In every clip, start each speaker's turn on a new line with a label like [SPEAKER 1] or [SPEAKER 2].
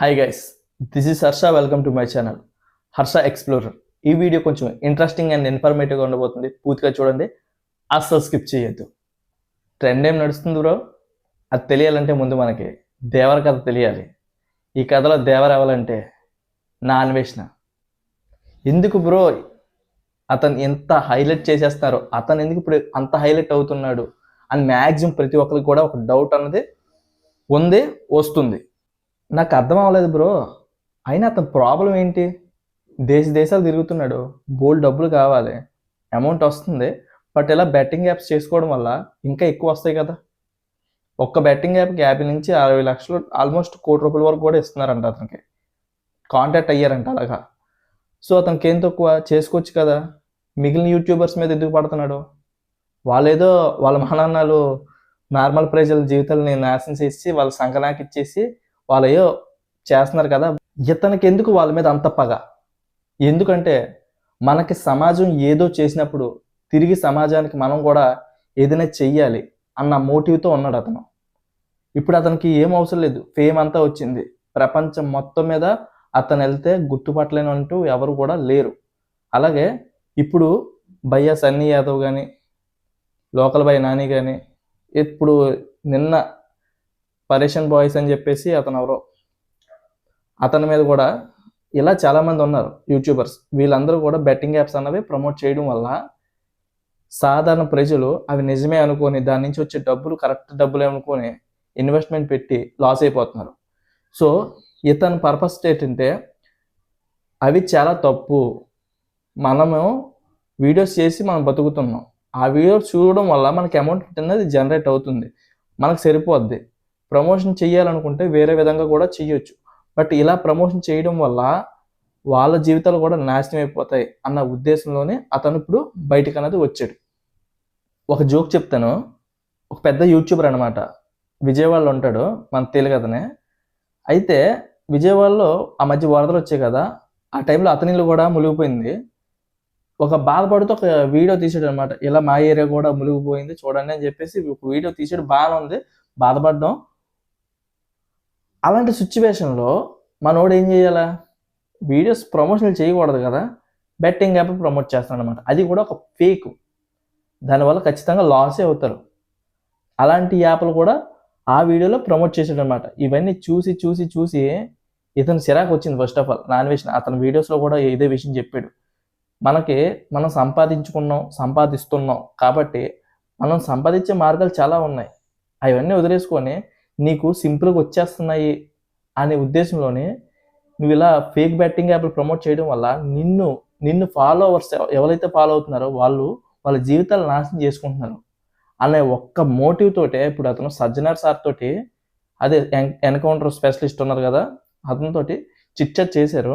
[SPEAKER 1] Hi guys this is Harsha welcome to my channel Harsha explorer ఈ video కొంచెం interesting and ఇన్ఫర్మేటివ్గా ఉండబోతుంది. పూర్తిగా చూడండి. అస్సలు స్కిప్ చేయొద్దు. ట్రెండ్ ఏం నడుస్తుంది బ్రో అది తెలియాలంటే ముందు మనకి దేవర కథ తెలియాలి. ఈ కథలో దేవర ఎవరంటే నా అన్వేషణ. ఎందుకు బ్రో అతను ఎంత హైలైట్ చేసేస్తారో అతను ఎందుకు ఇప్పుడు అంత హైలైట్ అవుతున్నాడు అని మ్యాక్సిమం ప్రతి ఒక్కరికి కూడా ఒక డౌట్ అన్నది ఉంది వస్తుంది. నాకు అర్థం అవ్వలేదు బ్రో. అయినా అతని ప్రాబ్లం ఏంటి? దేశ దేశాలు తిరుగుతున్నాడు. బోల్డ్ డబ్బులు కావాలి. అమౌంట్ వస్తుంది. బట్ ఇలా బెట్టింగ్ యాప్స్ చేసుకోవడం వల్ల ఇంకా ఎక్కువ వస్తాయి కదా. ఒక్క బెట్టింగ్ యాప్కి యాభై నుంచి అరవై లక్షలు ఆల్మోస్ట్ కోటి రూపాయల వరకు కూడా ఇస్తున్నారంట అతనికి. కాంటాక్ట్ అయ్యారంట అలాగా. సో అతనికి ఏం తక్కువ? చేసుకోవచ్చు కదా. మిగిలిన యూట్యూబర్స్ మీద ఎందుకు పడుతున్నాడు? వాళ్ళేదో వాళ్ళ మహానాన్నలు నార్మల్ ప్రజల జీవితాలని నాశనం చేసి వాళ్ళ సంకనాకి ఇచ్చేసి వాళ్ళయో చేస్తున్నారు కదా ఇతనికి ఎందుకు వాళ్ళ మీద అంత పగ? ఎందుకంటే మనకి సమాజం ఏదో చేసినప్పుడు తిరిగి సమాజానికి మనం కూడా ఏదైనా చెయ్యాలి అన్న మోటివ్తో ఉన్నాడు అతను. ఇప్పుడు అతనికి ఏం అవసరం లేదు. ఫేమ్ అంతా వచ్చింది. ప్రపంచం మొత్తం మీద అతను వెళ్తే గుర్తుపట్టలేని అంటూ ఎవరు కూడా లేరు. అలాగే ఇప్పుడు భయ్యా సన్నీ యాదవ్ కానీ లోకల్ బై నాని కానీ ఇప్పుడు నిన్న పరేషన్ బాయ్స్ అని చెప్పేసి అతను ఎవరో అతని మీద కూడా ఇలా చాలామంది ఉన్నారు యూట్యూబర్స్. వీళ్ళందరూ కూడా బెట్టింగ్ యాప్స్ అన్నవి ప్రమోట్ చేయడం వల్ల సాధారణ ప్రజలు అవి నిజమే అనుకొని దాని నుంచి వచ్చే డబ్బులు కరెక్ట్ డబ్బులు అనుకొని ఇన్వెస్ట్మెంట్ పెట్టి లాస్ అయిపోతున్నారు. సో ఇతని పర్పస్ ఏంటంటే అవి చాలా తప్పు. మనము వీడియోస్ చేసి మనం బతుకుతున్నాం. ఆ వీడియోస్ చూడడం వల్ల మనకి అమౌంట్ అనేది జనరేట్ అవుతుంది. మనకు సరిపోద్ది. ప్రమోషన్ చేయాలనుకుంటే వేరే విధంగా కూడా చేయొచ్చు బట్ ఇలా ప్రమోషన్ చేయడం వల్ల వాళ్ళ జీవితాలు కూడా నాశనం అయిపోతాయి అన్న ఉద్దేశంలోనే అతను ఇప్పుడు బయటకు అనేది వచ్చాడు. ఒక జోక్ చెప్తాను. ఒక పెద్ద యూట్యూబర్ అనమాట విజయవాడలో ఉంటాడు మన తెలియదు అయితే విజయవాడలో ఆ మధ్య వరదలు వచ్చాయి కదా ఆ టైంలో అతని ఇల్లు కూడా మునిగిపోయింది. ఒక బాధపడుతూ ఒక వీడియో తీసాడు అనమాట ఇలా మా ఏరియా కూడా మునిగిపోయింది చూడండి అని చెప్పేసి ఒక వీడియో తీసాడు బాగానే ఉంది. బాధపడడం. అలాంటి సిచ్యువేషన్లో మనోడు ఏం చేయాలా? వీడియోస్ ప్రమోషన్లు చేయకూడదు కదా? బెట్టింగ్ యాప్ ప్రమోట్ చేస్తాడు అనమాట అది కూడా ఒక ఫేక్. దానివల్ల ఖచ్చితంగా లాసే అవుతారు. అలాంటి యాప్లు కూడా ఆ వీడియోలో ప్రమోట్ చేసాడు అనమాట ఇవన్నీ చూసి చూసి చూసి ఇతను చిరాకు వచ్చింది ఫస్ట్ ఆఫ్ ఆల్ నాన్ వేసిన అతని వీడియోస్లో కూడా ఇదే విషయం చెప్పాడు. మనకి మనం సంపాదించుకున్నాం సంపాదిస్తున్నాం కాబట్టి మనం సంపాదించే మార్గాలు చాలా ఉన్నాయి. అవన్నీ వదిలేసుకొని నీకు సింపుల్గా వచ్చేస్తున్నాయి అనే ఉద్దేశంలోనే నువ్వు ఇలా ఫేక్ బెట్టింగ్ యాప్లు ప్రమోట్ చేయడం వల్ల నిన్ను నిన్ను ఫాలోవర్స్ ఎవరైతే ఫాలో అవుతున్నారో వాళ్ళు వాళ్ళ జీవితాలు నాశనం చేసుకుంటున్నారు. అనే ఒక్క మోటివ్ తోటే ఇప్పుడు అతను సజ్జనార్ సార్ తోటి అదే ఎన్కౌంటర్ స్పెషలిస్ట్ ఉన్నారు కదా అతనితోటి చిట్చట్ చేశారు.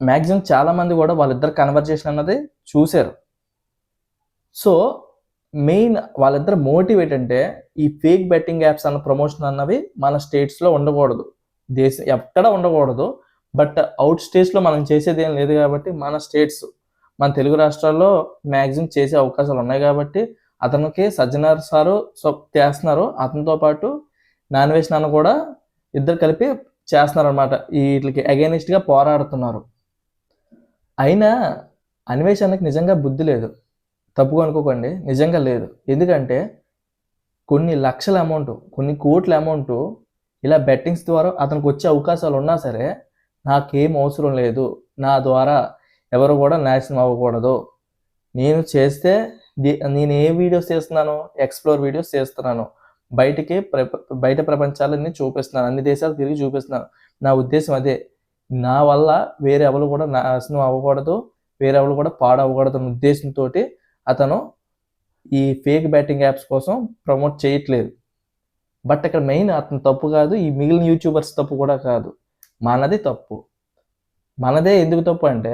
[SPEAKER 1] మ్యాక్సిమం చాలా మంది కూడా వాళ్ళిద్దరు కన్వర్జేషన్ అన్నది చూశారు. సో మెయిన్ వాళ్ళిద్దరు మోటివ్ ఏంటంటే ఈ ఫేక్ బెట్టింగ్ యాప్స్ అన్న ప్రమోషన్ అన్నవి మన స్టేట్స్లో ఉండకూడదు. దేశం ఎక్కడ ఉండకూడదు. బట్ అవుట్ స్టేట్స్లో మనం చేసేది ఏం లేదు కాబట్టి మన స్టేట్స్ మన తెలుగు రాష్ట్రాల్లో మ్యాక్సిమం చేసే అవకాశాలు ఉన్నాయి కాబట్టి అతనికి సజ్జనార్ సారు సో చేస్తున్నారు. అతనితో పాటు నాన్ వెజ్ నాన్న కూడా ఇద్దరు కలిపి చేస్తున్నారు అనమాట వీటికి అగైనిస్ట్గా పోరాడుతున్నారు. అయినా అన్వేషణకి నిజంగా బుద్ధి లేదు. తప్పుగా అనుకోకండి. నిజంగా లేదు. ఎందుకంటే కొన్ని లక్షల అమౌంట్ కొన్ని కోట్ల అమౌంట్ ఇలా బెట్టింగ్స్ ద్వారా అతనికి వచ్చే అవకాశాలు ఉన్నా సరే నాకేం అవసరం లేదు. నా ద్వారా ఎవరు కూడా నాశనం అవ్వకూడదు. నేను చేస్తే నేను ఏ వీడియోస్ చేస్తున్నాను? ఎక్స్ప్లోర్ వీడియోస్ చేస్తున్నాను. బయటికి బయట ప్రపంచాలన్నీ చూపిస్తున్నాను. అన్ని దేశాలు తిరిగి చూపిస్తున్నాను. నా ఉద్దేశం అదే. నా వల్ల వేరే ఎవరు కూడా నాశనం అవ్వకూడదు. వేరే ఎవరు కూడా పాడవకూడదు అనే ఉద్దేశంతో అతను ఈ ఫేక్ బ్యాటింగ్ యాప్స్ కోసం ప్రమోట్ చేయట్లేదు. బట్ ఇక్కడ మెయిన్ అతను తప్పు కాదు ఈ మిగిలిన యూట్యూబర్స్ తప్పు కూడా కాదు. మనది తప్పు. మనదే ఎందుకు తప్పు అంటే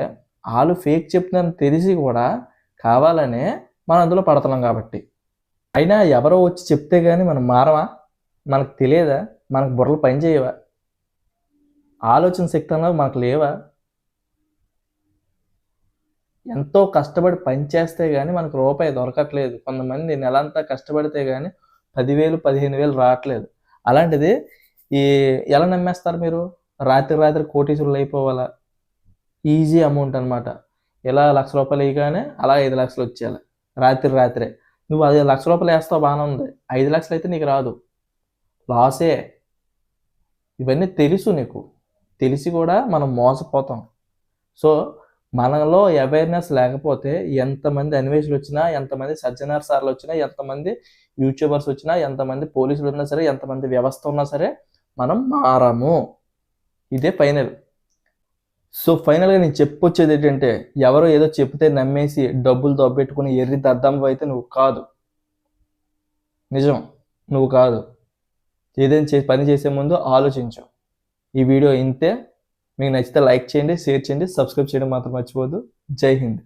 [SPEAKER 1] వాళ్ళు ఫేక్ చెప్తున్నారని తెలిసి కూడా కావాలనే మనం అందులో పడుతున్నాం కాబట్టి. అయినా ఎవరో వచ్చి చెప్తే కానీ మనం మారమా? మనకు తెలియదా? మనకు బుర్రలు పని చేయవా ఆలోచన శక్తి అన్నది మనకు లేవా? ఎంతో కష్టపడి పని చేస్తే కానీ మనకు రూపాయి దొరకట్లేదు. కొంతమంది నెలంతా కష్టపడితే కానీ పదివేలు పదిహేను వేలు రావట్లేదు. అలాంటిది ఈ ఎలా నమ్మేస్తారు మీరు? రాత్రి రాత్రి కోటీశ్వరులు అయిపోవాలా? ఈజీ అమౌంట్ అనమాట ఇలా లక్ష రూపాయలు వేయగానే అలా ఐదు లక్షలు వచ్చేయాలి. రాత్రి రాత్రే. నువ్వు అది లక్ష రూపాయలు వేస్తావు బాగానే ఉంది. ఐదు లక్షలు అయితే నీకు రాదు. లాసే. ఇవన్నీ తెలుసు నీకు. తెలిసి కూడా మనం మోసపోతాం. సో మనలో అవేర్నెస్ లేకపోతే ఎంతమంది అన్వేషులు వచ్చినా ఎంతమంది సజ్జనార్ సార్లు వచ్చినా ఎంతమంది యూట్యూబర్స్ వచ్చినా ఎంతమంది పోలీసులు ఉన్నా సరే ఎంతమంది వ్యవస్థ ఉన్నా సరే మనం మారము. ఇదే ఫైనల్ సో ఫైనల్గా నేను చెప్పొచ్చేది ఏంటంటే ఎవరో ఏదో చెప్తే నమ్మేసి డబ్బులు దొబ్బెట్టుకుని ఎర్రి దద్దమ్మ అయితే నువ్వు కాదు. నిజం నువ్వు కాదు. ఏదైనా చే పని చేసే ముందు ఆలోచించు. ఈ వీడియో ఇంతే. మీకు నచ్చితే లైక్ చేయండి షేర్ చేయండి సబ్స్క్రైబ్ చేయడం మాత్రం మర్చిపోదు జై హింద్.